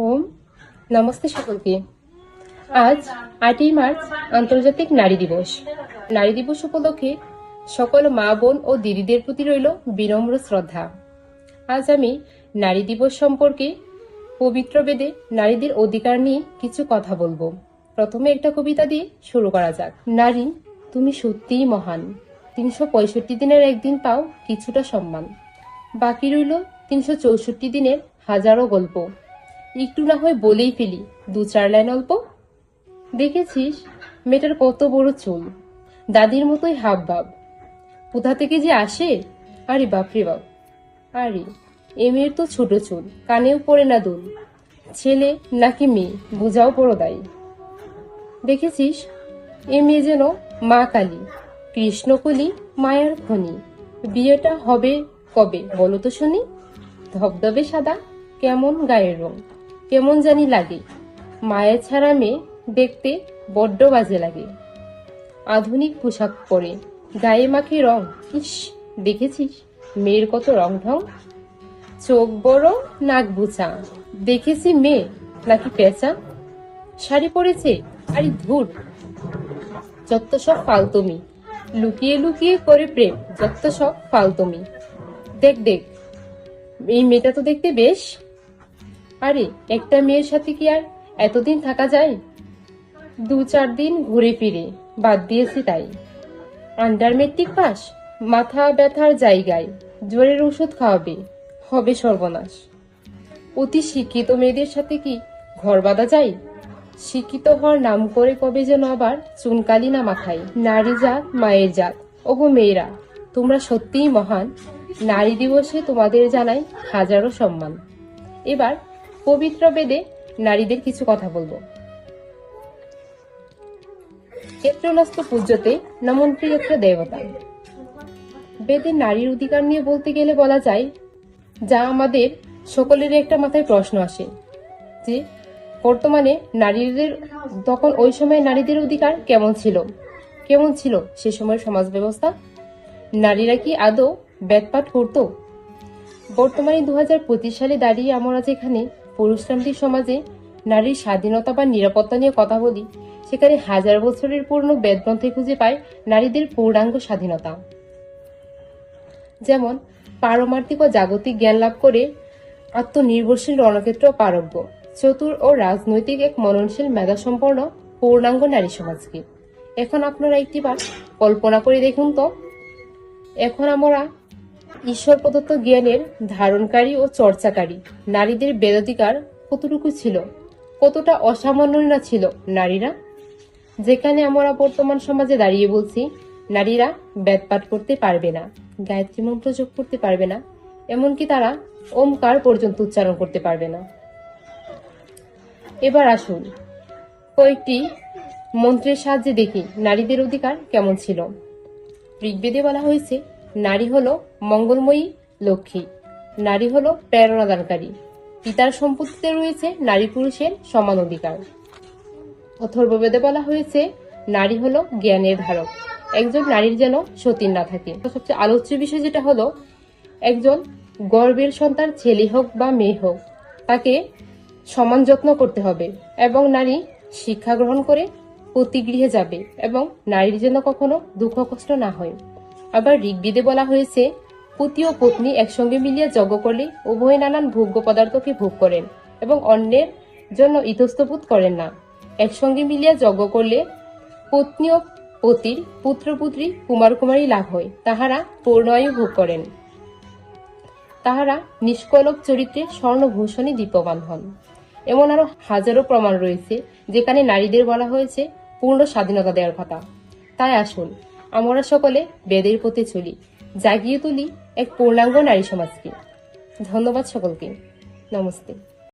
ওম। নমস্তে সকলকে। আজ আটই মার্চ, আন্তর্জাতিক নারী দিবস। নারী দিবস উপলক্ষে সকল মা, বোন ও দিদিদের প্রতি রইল বিনম্র শ্রদ্ধা। আজ আমি নারী দিবস সম্পর্কে পবিত্র বেদে নারীদের অধিকার নিয়ে কিছু কথা বলব। প্রথমে একটা কবিতা দিয়ে শুরু করা যাক। নারী, তুমি সত্যিই মহান। তিনশো পঁয়ষট্টি দিনের একদিন পাও কিছুটা সম্মান। বাকি রইল তিনশো চৌষট্টি দিনের হাজারো গল্প। একটু না হয় বলেই ফেলি, দু চার লাইন অল্প। দেখেছিস, মেয়েটার কত বড় চুল। দাদির মতোই হাব ভাব কোথা থেকে যে আসে? আরে বাপরে বাপ। আরে, এ মেয়ের তো ছোট চুল, কানেও পড়ে না দুল। ছেলে নাকি মেয়ে, বোঝাও বড় দায়ী। দেখেছিস, এ মেয়ে যেন মা কালী, কৃষ্ণকলি মায়ার খনি। বিয়েটা হবে কবে বলো তো শুনি? ধবধবে সাদা, কেমন গায়ের রং। কেমন জানি লাগে। মায়ের ছাড়া মেয়ে দেখতে বড্ড বাজে লাগে। আধুনিক পোশাক পরে, গায়ে মাখে রং, ইস, দেখেছিস? মেয়ের কত রং ঢং চোখ বড়, নাক বুচা। দেখেছি মেয়ে নাকি পেঁচা? শাড়ি পরেছে, আরে ধুর। যত সব ফালতুমি। লুকিয়ে লুকিয়ে করে প্রেম, যত সব ফালতুমি। দেখ দেখ। এই মেয়েটা তো দেখতে বেশ আরে, একটা মেয়ের সাথে কি আর এতদিন থাকা যায়? দু চার দিন ঘুরে ফিরে, বাদ দিয়েছি তাই। আন্ডার মেট্রিক পাস মাথা ব্যথার জায়গায়, জ্বরের ওষুধ খাওয়াবে, হবে সর্বনাশ। অতি শিক্ষিত মেয়েদের সাথে কি ঘর বাঁধা যায়? শিক্ষিত হওয়ার নাম করে কবে যেন আবার চুনকালি না মাথায়। নারী জাত, মায়ের জাত। ওগো মেয়েরা, তোমরা সত্যিই মহান। নারী দিবসে তোমাদের জানাই হাজারো সম্মান। এবার পবিত্র বেদে নারীদের কিছু কথা বলব। ক্ষেত্রনস্ত পূজ্যতে নমন্ত্রিয়ত্র দেবতা। বেদে নারীর অধিকার নিয়ে বলতে গেলে বলা যায়, যা আমাদের সকলেরই একটা মাথায় প্রশ্ন আসে, যে বর্তমানে নারীদের তখন ওই সময় নারীদের অধিকার কেমন ছিল? কেমন ছিল সে সময়ের সমাজ ব্যবস্থা? নারীরা কি আদৌ ব্যাটপাট করতো? বর্তমানে দু হাজার পঁচিশ সালে দাঁড়িয়ে আমরা যেখানে পুরুষতান্ত্রিক সমাজে নারীর স্বাধীনতা বা নিরাপত্তা নিয়ে কথা বলি, সেখানে হাজার বছরের পুরনো বেদগ্রন্থে খুঁজে পাই নারীদের পূর্ণাঙ্গ স্বাধীনতা। যেমন, পারমার্থিক ও জাগতিক জ্ঞান লাভ করে আত্মনির্ভরশীল রণক্ষেত্র পারব্য, চতুর ও রাজনৈতিক এক মননশীল মেধাসম্পন্ন পূর্ণাঙ্গ নারী সমাজকে। এখন আপনারা একটিবার কল্পনা করে দেখুন তো। এখন আমরা ঈশ্বর প্রদত্ত জ্ঞানের ধারণকারী ও চর্চাকারী। নারীদের বেদাধিকার কতটুকু ছিল? কতটা অসামান্য না ছিল? নারীরা? যেখানে আমরা বর্তমান সমাজে দাঁড়িয়ে বলছি, নারীরা বেদপাঠ করতে পারবে না, গায়ত্রী মন্ত্র যোগ করতে পারবে না, এমনকি তারা ওমকার পর্যন্ত উচ্চারণ করতে পারবে না। এবার আসুন, কয়েকটি মন্ত্রের সাহায্যে দেখি নারীদের অধিকার কেমন ছিল। ঋগ্বেদে বলা হয়েছে নারী হলো মঙ্গলময়ী লক্ষ্মী, নারী হলো প্রেরণাদানকারী। পিতার সম্পত্তিতে রয়েছে নারী পুরুষের সমান অধিকার। অথর্ববেদে বলা হয়েছে, নারী হলো জ্ঞানের ধারক। একজন নারীর যেন সতীন না থাকে। সবচেয়ে আলোচ্য বিষয় যেটা হলো, একজন গর্বের সন্তান ছেলে হোক বা মেয়ে হোক, তাকে সমান যত্ন করতে হবে এবং নারী শিক্ষা গ্রহণ করে প্রতিগৃহে যাবে এবং নারীর যেন কখনো দুঃখ কষ্ট না হয়। আবার ঋগ্বেদে বলা হয়েছে, পতি ও পত্নী একসঙ্গে মিলিয়ে যজ্ঞ করলে উভয় নানান ভোগ্য পদার্থকে ভোগ করেন এবং অন্যের জন্য ইতস্তবোধ করেন না। একসঙ্গে মিলিয়ে যজ্ঞ করলে পত্নী ও পতির পুত্রপুত্রী কুমার কুমারী লাভ হয়, তাহারা পূর্ণায়ু ভোগ করেন। তাহারা নিষ্কলক চরিত্রে স্বর্ণভূষণে দীপবান হন। এমন আরও হাজারো প্রমাণ রয়েছে, যেখানে নারীদের বলা হয়েছে, পূর্ণ স্বাধীনতা দেওয়ার কথা। তাই আসুন আমরা সকলে বেদের পথে চলি জাগিয়ে তুলি এক পূর্ণাঙ্গ নারী সমাজকে। ধন্যবাদ সকলকে। নমস্তে।